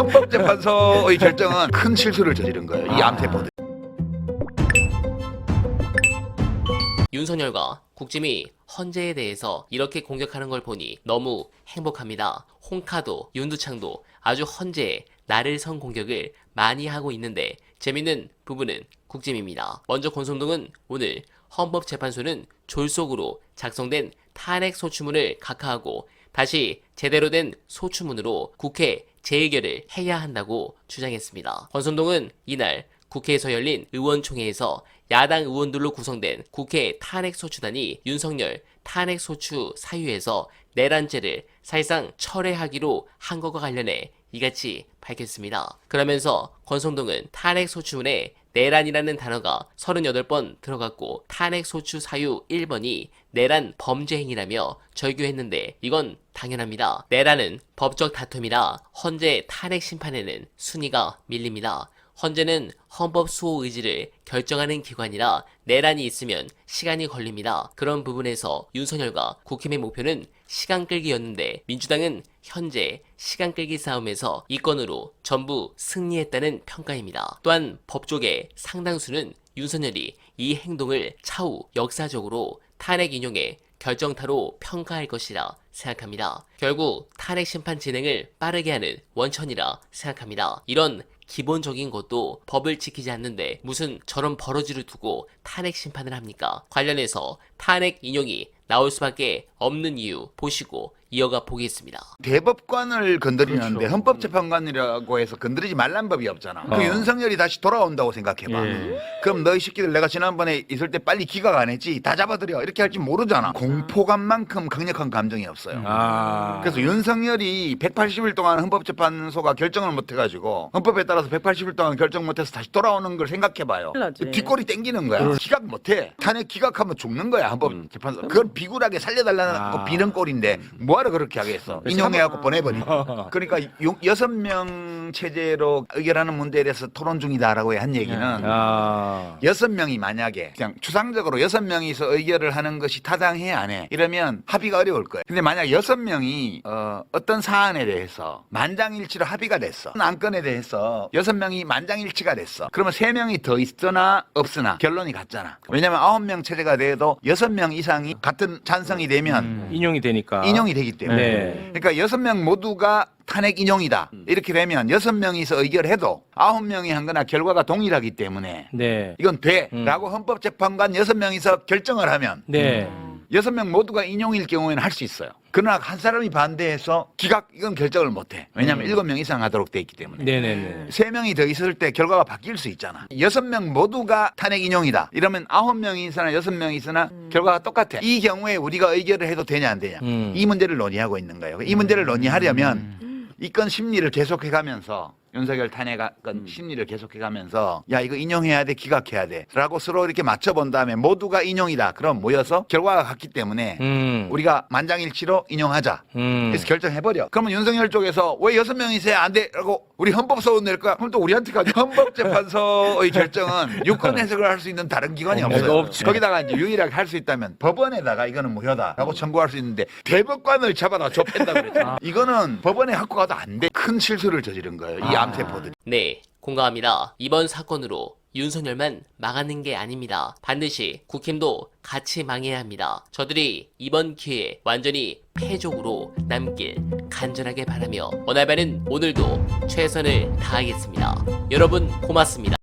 헌법재판소의 결정은 큰 실수를 저지른 거예요. 이 암세포들. 윤석열과 국짐이 헌재에 대해서 이렇게 공격하는 걸 보니 너무 행복합니다. 홍카도 윤두창도 아주 헌재에 나를 선 공격을 많이 하고 있는데 재밌는 부분은 국짐입니다. 먼저 권성동은 오늘 헌법재판소는 졸속으로 작성된 탄핵 소추문을 각하하고 다시 제대로 된 소추문으로 국회 재의결을 해야 한다고 주장했습니다. 권성동은 이날 국회에서 열린 의원총회에서 야당 의원들로 구성된 국회 탄핵소추단이 윤석열 탄핵소추 사유에서 내란죄를 사실상 철회하기로 한 것과 관련해 이같이 밝혔습니다. 그러면서 권성동은 탄핵소추문에 내란이라는 단어가 38번 들어갔고 탄핵소추 사유 1번이 내란 범죄 행위라며 절규했는데 이건 당연합니다. 내란은 법적 다툼이라 헌재 탄핵 심판에는 순위가 밀립니다. 헌재는 헌법 수호 의지를 결정하는 기관이라 내란이 있으면 시간이 걸립니다. 그런 부분에서 윤석열과 국힘의 목표는 시간 끌기였는데 민주당은 현재 시간 끌기 싸움에서 이 건으로 전부 승리했다는 평가입니다. 또한 법조계 상당수는 윤석열이 이 행동을 차후 역사적으로 탄핵 인용의 결정타로 평가할 것이라 생각합니다. 결국 탄핵 심판 진행을 빠르게 하는 원천이라 생각합니다. 이런 기본적인 것도 법을 지키지 않는데 무슨 저런 버러지를 두고 탄핵 심판을 합니까? 관련해서 탄핵 인용이 나올 수밖에 없는 이유 보시고 이어가 보겠습니다. 대법관을 건드리는데 그렇죠. 헌법재판관이라고 해서 건드리지 말란 법이 없잖아. 그 어. 윤석열이 다시 돌아온다고 생각해봐. 예. 그럼 너희 새끼들 내가 지난번에 있을 때 빨리 기각 안 했지? 다 잡아들여. 이렇게 할지 모르잖아. 공포감만큼 강력한 감정이 없어요. 아. 그래서 윤석열이 180일 동안 헌법재판소가 결정을 못 해가지고 헌법에 따라서 180일 동안 결정 못해서 다시 돌아오는 걸 생각해봐요. 큰일 나지. 뒷골이 땡기는 거야. 기각 못해. 탄핵 기각하면 죽는 거야 헌법재판소. 그건 비굴하게 살려달라는 아. 그 비른꼴인데 뭐 하러 그렇게 하겠어. 인용해갖고 보내버리. 그러니까 용- 여섯 명 체제로 의결하는 문제에 대해서 토론 중이다라고 한 얘기는 아. 여섯 명이 만약에 그냥 추상적으로 여섯 명이서 의결을 하는 것이 타당해 안 해. 이러면 합의가 어려울 거예요. 근데 만약 여섯 명이 어, 어떤 사안에 대해서 만장일치로 합의가 됐어. 안건에 대해서 여섯 명이 만장일치가 됐어. 그러면 세 명이 더 있으나 없으나 결론이 같잖아. 왜냐면 아홉 명 체제가 돼도 여섯 명 이상이 같은 찬성이 되면 음, 인용이 되니까. 인용이 되기 때문에. 네. 그러니까 여섯 명 모두가 탄핵 인용이다. 이렇게 되면 여섯 명이서 의결해도 아홉 명이 한 거나 결과가 동일하기 때문에 네. 이건 돼. 음. 라고 헌법재판관 여섯 명이서 결정을 하면 네. 여섯 명 모두가 인용일 경우에는 할 수 있어요. 그러나 한 사람이 반대해서 기각 이건 결정을 못 해. 왜냐하면 일곱 명 이상 하도록 돼 있기 때문에. 네네네. 세 명이 더 있을 때 결과가 바뀔 수 있잖아. 여섯 명 모두가 탄핵 인용이다. 이러면 아홉 명이 있으나 여섯 명이 있으나 결과가 똑같아. 이 경우에 우리가 의결을 해도 되냐 안 되냐. 음. 이 문제를 논의하고 있는 거예요. 이 문제를 논의하려면 이건 심리를 계속해 가면서 윤석열 탄핵 건 심리를 계속해가면서 야 이거 인용해야 돼 기각해야 돼라고 서로 이렇게 맞춰본 다음에 모두가 인용이다. 그럼 모여서 결과가 같기 때문에 음. 우리가 만장일치로 인용하자. 음. 그래서 결정해버려. 그러면 윤석열 쪽에서 왜 여섯 명이 있어야 안 돼? 라고 우리 헌법 소원 낼 거야? 그럼 또 우리한테 가지. 헌법재판소의 결정은 유권 해석을 할 수 있는 다른 기관이. 없어요. 없지. 거기다가 이제 유일하게 할 수 있다면 법원에다가 이거는 무효다라고 청구할 수 있는데 대법관을 잡아다 좁힌다 그랬잖아. 이거는 법원에 갖고 가도 안 돼. 큰 실수를 저지른 거예요. 이 아. 암세포들이. 네, 공감합니다. 이번 사건으로 윤석열만 망하는 게 아닙니다. 반드시 국힘도 같이 망해야 합니다. 저들이 이번 기회에 완전히 패족으로 남길 간절하게 바라며 원할바는 오늘도 최선을 다하겠습니다. 여러분 고맙습니다.